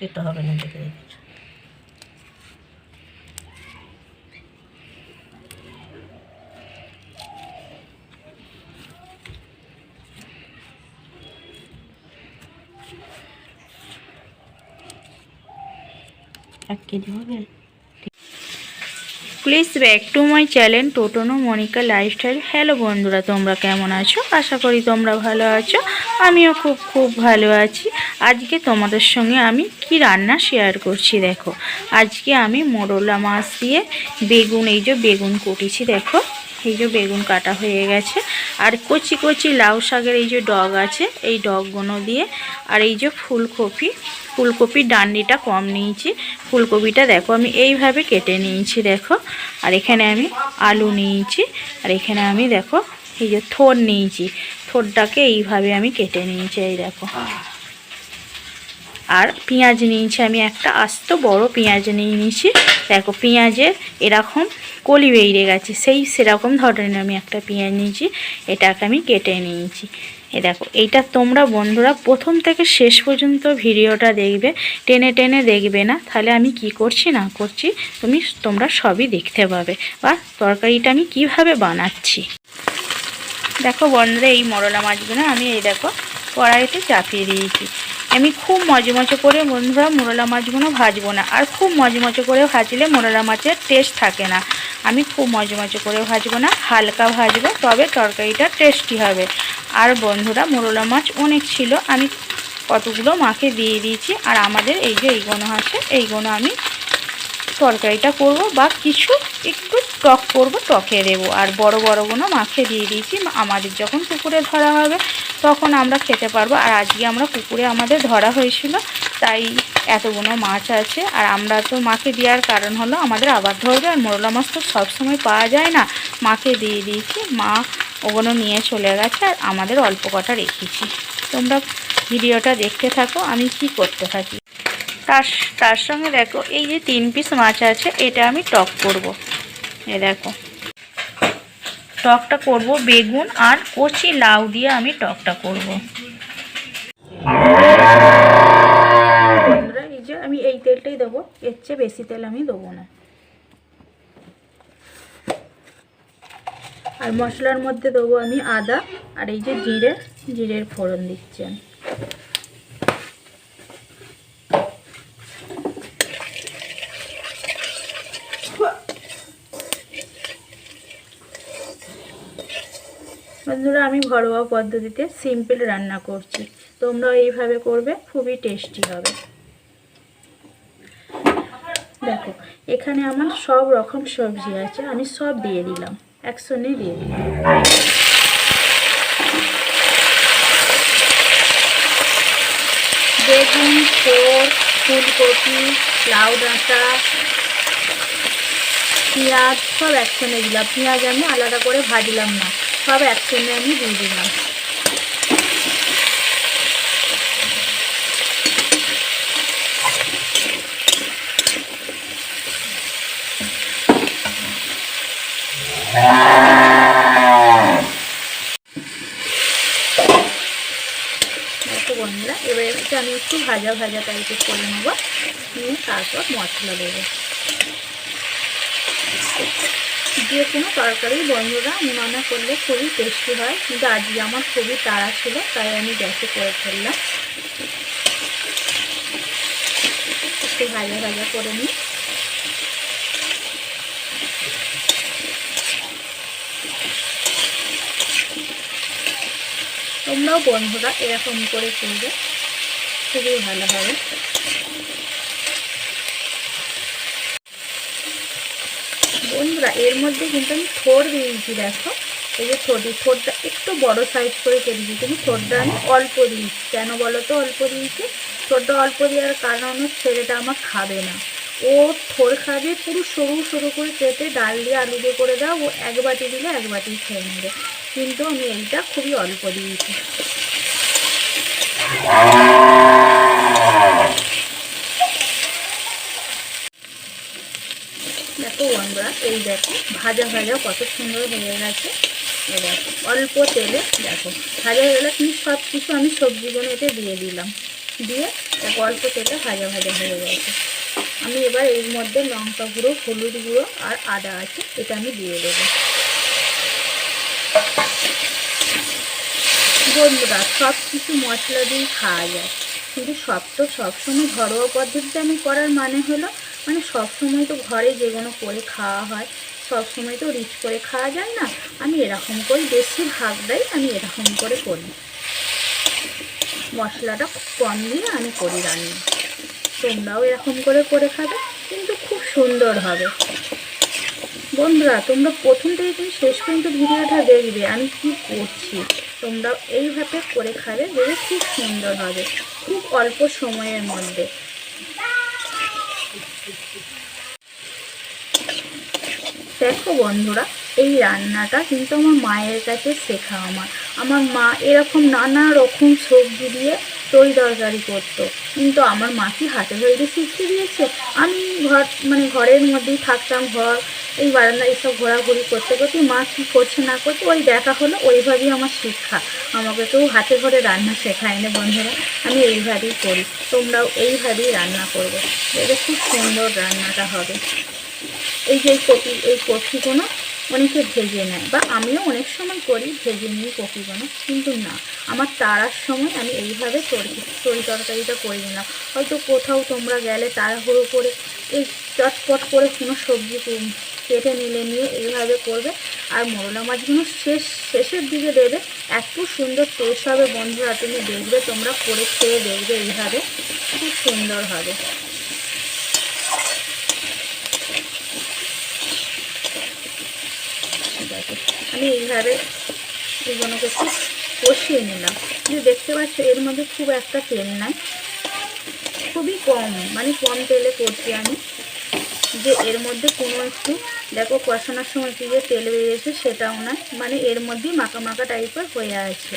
খেতে হবে না দেখে এক কেজি হবে? Please back to my channel Totno Monika lifestyle. Hello বন্ধুরা, তোমরা কেমন আছো? আশা করি তোমরা ভালো আছো। আমিও খুব খুব ভালো আছি। আজকে তোমাদের সঙ্গে আমি কি রান্না শেয়ার করছি দেখো। আজকে আমি মোরলা মাছ দিয়ে বেগুন, এই যে বেগুন কুটেছি, দেখো। এই যে বেগুন কাটা হয়ে গেছে। আর কচি কচি লাউ শাকের এই যে ডগ আছে, এই ডগগুলো দিয়ে। আর এই যে ফুলকপি, ফুলকপির ডান্ডিটা কম নিয়েছি। ফুলকপিটা দেখো আমি এইভাবে কেটে নিয়েছি, দেখো। আর এখানে আমি আলু নিয়েছি, আর এখানে আমি দেখো এই যে থোর নিয়েছি। থোরটাকে এইভাবে আমি কেটে নিয়েছি, এই দেখো। আর পেঁয়াজ নিয়েছি আমি একটা, আস্ত বড় পেঁয়াজ নিয়ে নিয়েছি। দেখো পেঁয়াজের এরকম কলি বেরিয়ে গেছে। সেই সেরকম ধরনের আমি একটা পেঁয়াজ নিয়েছি, এটাকে আমি কেটে নিয়েছি। এ দেখো, এইটা তোমরা বন্ধুরা প্রথম থেকে শেষ পর্যন্ত ভিডিওটা দেখবে, টেনে টেনে দেখবে না। তাহলে আমি কি করছি, না করছি, তুমি তোমরা সবই দেখতে পাবে। বা তরকারিটা আমি কীভাবে বানাচ্ছি? দেখো বন্ধুরা, এই মরলা মাছগুলো আমি এই দেখো কড়াইতে চাপিয়ে দিয়েছি। আমি খুব মজমচে করে বন্ধুরা মোরলা মাছগুলো ভাজবো না। আর খুব মজমচে করে ভাজলে মোরলা মাছের টেস্ট থাকে না। আমি খুব মজমচে করে ভাজবো না, হালকা ভাজবো, তবে তরকারিটা টেস্টি হবে। আর বন্ধুরা, মোরলা মাছ অনেক ছিল, আমি কতগুলো মাকে দিয়ে দিয়েছি, আর আমাদের এই যে এই এইগুলো আছে এইগুলো আমি তরকারিটা করব বা কিছু একটু টক করব, টকে দেবো। আর বড় বড়গুলো মাখে দিয়ে দিয়েছি। আমাদের যখন পুকুরে ধরা হবে তখন আমরা খেতে পারব। আর আজকে আমরা পুকুরে আমাদের ধরা হয়েছিল, তাই এতগুলো মাছ আছে। আর আমরা তো মাকে দেওয়ার কারণ হলো আমাদের আবার ধরবে। আর মোরলা মাছ তো সবসময় পাওয়া যায় না। মাকে দিয়ে দিয়েছি। মা ওগুলো নিয়ে চলে গেছে। আর আমাদের অল্প কটা রেখেছি। তোমরা ভিডিওটা দেখতে থাকো। আমি কি করতে থাকি? তার তার সঙ্গে দেখো, এই যে তিন পিস মাছ আছে, এটা আমি টক করব। এ দেখো। টকটা করব বেগুন আর কচি লাউ দিয়ে আমি টকটা করব। এই যে আমি এই তেলটাই দেবো। এর চেয়ে বেশি তেল আমি দেবো না। আর মশলার মধ্যে দেবো আমি আদা আর এই যে জিরে, জিরের ফোড়ন দিচ্ছি আমি। বন্ধুরা, আমি ঘরোয়া পদ্ধতিতে সিম্পল রান্না করছি। তোমরাও এইভাবে করবে, খুবই টেস্টি হবে। দেখো, এখানে আমার সব রকম সবজি আছে, আমি সব দিয়ে দিলাম একসঙ্গে দিয়ে দিলাম। বেগুন ফোর ফুলকপি, লাউ ডাঁটা, পেঁয়াজ, সব একসঙ্গে দিলাম। পেঁয়াজ আমি আলাদা করে ভাজলাম না। সব একসঙ্গে আমি দিয়ে দিলাম। বন্ধুরা, এবার আমি একটু ভাজা ভাজা টাইপের করে নেব। নিয়ে তারপর মশলা দেবো। যে কোনো তরকারি বন্ধুরা মনে করলে খুবই টেস্টি হয়। কিন্তু আজকে আমার খুবই তাড়া ছিল, তাই আমি গ্যাসে করে ফেললাম। একটু ভাজা ভাজা করে নিই। তোমরাও বন্ধুরা এরকম করে করবে, খুবই ভালো হবে। বন্ধুরা, এর মধ্যে কিন্তু আমি থোর দিয়েছি, দেখো। এই যে থোরটি থোরটা একটু বড় সাইজ করে কেটেছি কিন্তু থোরটা আমি অল্প দিয়েছি। কেন বলো তো? অল্প দিয়েছি। থোরটা অল্প দেওয়ার কারণ ছেলেটা আমার খাবে না। ও থোর খাবে পুরো সরু সরু করে কেটে ডাল দিয়ে আলু দিয়ে করে দাও। ও এক বাটি দিলে এক বাটি খেয়ে নেবে। কিন্তু আমি এইটা খুবই অল্প দিয়েছি। দেখো বন্ধুরা, এই দেখো, ভাজা ভাজা কত সুন্দর হয়ে গেছে। দেখো, অল্প তেলে দেখো, ভাজা হয়ে গেলে কিন্তু সব কিছু আমি সবজিগুলো এতে দিয়ে দিলাম। দিয়ে এক অল্প তেলে ভাজা ভাজা হয়ে গেছে। আমি এবার এর মধ্যে লঙ্কা গুঁড়ো, হলুদ গুঁড়ো আর আদা আছে, এটা আমি দিয়ে দেবো। বন্ধুরা সব কিছু মশলা দিয়ে খাওয়া যায়। কিন্তু সব তো সবসময় ঘরোয়া পদ্ধতিতে আমি করার মানে হলো মানে সবসময় তো ঘরে যে কোনো করে খাওয়া হয়, সবসময় তো রিচ করে খাওয়া যায় না। আমি এরকম করে বেশি ভাগ দেয় আমি এরকম করে করি। মশলাটা কম দিয়ে আমি করি রান্না। তোমরাও এরকম করে করে খাবে, কিন্তু খুব সুন্দর হবে। বন্ধুরা, তোমরা প্রথম থেকে তুমি শেষ পর্যন্ত ভিডিওটা দেখবে, আমি কি করছি? তোমরা এইভাবে করে খাবে, দেখবে খুব সুন্দর হবে। খুব অল্প সময়ের মধ্যে। দেখো বন্ধুরা, এই রান্নাটা কিন্তু আমার মায়ের কাছে শেখা আমার। আমার মা এরকম নানা রকম সবজি দিয়ে তরি তরকারি করতো। কিন্তু আমার মা কি হাতে ধরে শিখিয়ে দিয়েছে? আমি ঘর মানে ঘরের মধ্যেই থাকতাম, ঘর, এই বারান্দা এইসব ঘোরাঘুরি করতে করতে মা কী করছে না করছে, ওই দেখা হলো, ওইভাবেই আমার শিক্ষা। আমাকে কেউ হাতে ধরে রান্না শেখায় না বন্ধুরা, আমি এইভাবেই করি। তোমরাও এইভাবেই রান্না করবে। দেখবে খুব সুন্দর রান্নাটা হবে। এই যে কপি, এই কপিগুলো অনেকে ভেজে নেয় বা আমিও অনেক সময় করি ভেজে নিই কপিগুলো কিন্তু না। আমার তাড়ার সময় আমি এইভাবে তরি তরকারিটা করে নিলাম। হয়তো কোথাও তোমরা গেলে তাড়াহুড়ো করে এই চটপট করে কোনো সবজি কেটে নিলে, নিয়ে এইভাবে করবে। আর মোরলা মাছগুলো শেষ, শেষের দিকে দেবে। এত সুন্দর টেস্ট হবে বন্ধুরা, তুমি দেখবে, তোমরা করে খেয়ে দেখবে এইভাবে। খুব সুন্দর হবে ঠিক আছে আমি এইভাবে এগুলোকে একটু কষিয়ে নিলাম। কিন্তু দেখতে পাচ্ছ, এর মধ্যে খুব একটা তেল নাই। খুবই কম মানে কম তেলে করছি আমি। যে এর মধ্যে কোনো একটু, দেখো কষানোর সময় কি যে তেল বেরিয়েছে সেটাও না মানে এর মধ্যেই মাখা মাখা টাইপের হয়ে আছে।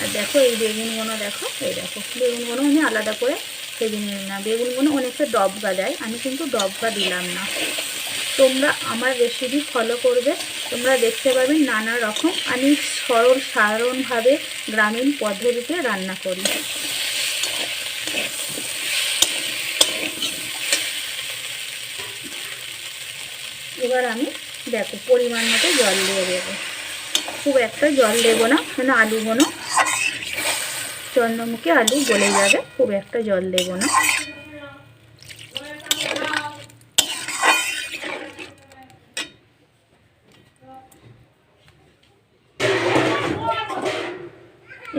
আর দেখো এই বেগুনগুলো দেখো, এই দেখো বেগুনগুলো আমি আলাদা করে ভেজে নিয়ে না। বেগুনগুলো অনেকে ডবকা দেয়, আমি কিন্তু ডবগা দিলাম না। তোমরা আমার রেসিপি ফলো করবে। তোমরা দেখতে পাবে নানা রকম আমি সরল সাধারণভাবে গ্রামীণ পদ্ধতিতে রান্না করি। এবার আমি দেখো পরিমাণ মতো জল দিয়ে দেবো। খুব একটা জল দেবো না মানে আলুগুলো চন্দ্রমুখী আলু গলে যাবে, খুব একটা জল দেবো না।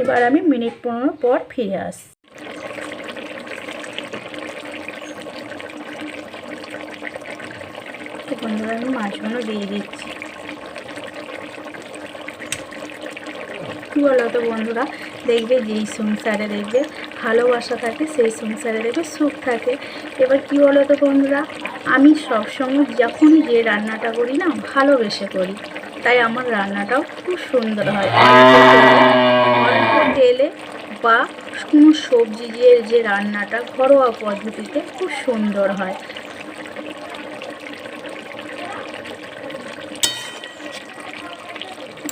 এবার আমি মিনিট পনেরো পর ফিরে আসি বন্ধুরা, আমি মাছগুলো দিয়ে দিচ্ছি। কী বলো তো বন্ধুরা, দেখবে যেই সংসারে দেখবে ভালোবাসা থাকে, সেই সংসারে দেখবে সুখ থাকে। এবার কি বলো তো বন্ধুরা, আমি সবসময় যখনই যে রান্নাটা করি না, ভালোবেসে করি। তাই আমার রান্নাটাও খুব সুন্দর হয়। তেলে বা কোনো সবজি দিয়ে যে রান্নাটা ঘরোয়া পদ্ধতিতে খুব সুন্দর হয়।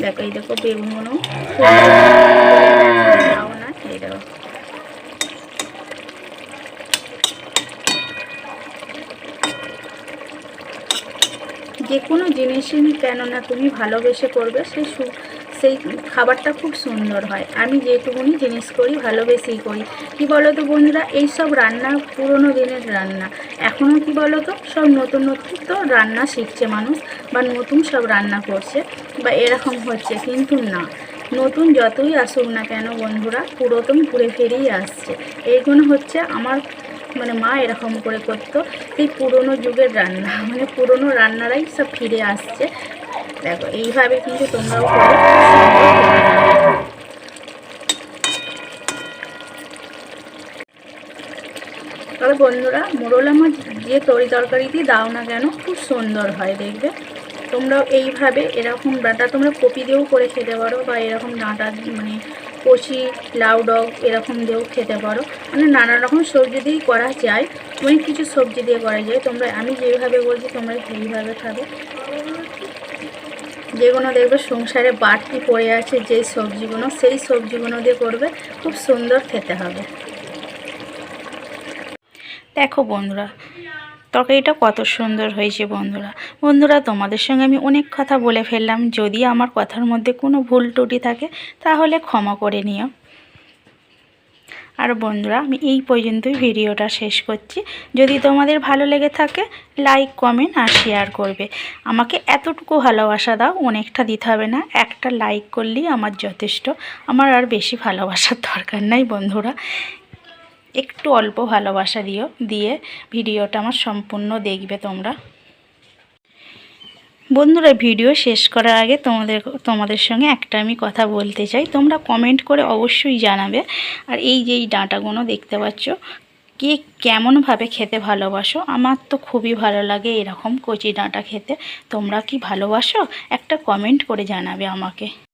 দেখো, এই দেখো বেগুনগুলো না যে কোনো জিনিসই কেননা তুমি ভালোবেসে করবে সু সেই খাবারটা খুব সুন্দর হয়। আমি যেটুকুনি জিনিস করি, ভালোবেসেই করি। কি বলো তো বন্ধুরা এই সব রান্না, পুরোনো দিনের রান্না। এখনও কি বলো তো সব নতুন নতুন তো রান্না শিখছে মানুষ বা নতুন সব রান্না করছে বা এরকম হচ্ছে, কিন্তু না। নতুন যতই আসুক না কেন বন্ধুরা, পুরাতন ঘুরে ফিরেই আসছে। এইগুলো হচ্ছে আমার মানে মা এরকম করে করতো সেই পুরনো যুগের রান্না। মানে পুরনো রান্নারাই সব ফিরে আসছে। দেখো, এইভাবে কিন্তু তোমরাও তবে বন্ধুরা, মোরলা মাছ যে তরি তরকারিতে দাও না কেন, খুব সুন্দর হয়, দেখবে? তোমরাও এইভাবে এরকম ডাঁটা তোমরা কপি দিয়েও করে খেতে পারো, বা এরকম ডাঁটা মানে কচি, লাউ ডগ এরকম দিয়েও খেতে পারো। মানে নানা রকম সবজি দিয়েই করা যায়, অনেক কিছু সবজি দিয়ে করা যায়। তোমরা, আমি যেভাবে বলছি, তোমরা সেইভাবে খাবে। যেগুলো দেখবে সংসারে বাড়তি পড়ে আছে, যেই সবজিগুলো, সেই সবজিগুলো দিয়ে করবে, খুব সুন্দর খেতে হবে। দেখো বন্ধুরা, তরকারিটা কত সুন্দর হয়েছে বন্ধুরা। বন্ধুরা, তোমাদের সঙ্গে আমি অনেক কথা বলে ফেললাম। যদি আমার কথার মধ্যে কোনো ভুল টুটি থাকে, তাহলে ক্ষমা করে নিও। আর বন্ধুরা, আমি এই পর্যন্তই ভিডিওটা শেষ করছি। যদি তোমাদের ভালো লেগে থাকে লাইক কমেন্ট আর শেয়ার করবে। আমাকে এতটুকু ভালোবাসা দাও, অনেকটা দিতে হবে না। একটা লাইক করলেই আমার যথেষ্ট। আমার আর বেশি ভালোবাসার দরকার নাই বন্ধুরা। একটু অল্প ভালোবাসা দিও, দিয়ে ভিডিওটা আমার সম্পূর্ণ দেখবে তোমরা। বন্ধুরা, ভিডিও শেষ করার আগে তোমাদের তোমাদের সঙ্গে একটা আমি কথা বলতে চাই। তোমরা কমেন্ট করে অবশ্যই জানাবে। আর এই যে এই ডাঁটাগুলো দেখতে পাচ্ছ, কে কেমনভাবে খেতে ভালোবাসো, আমার তো খুবই ভালো লাগে এরকম কচি ডাঁটা খেতে। তোমরা কি ভালোবাসো? একটা কমেন্ট করে জানাবে আমাকে।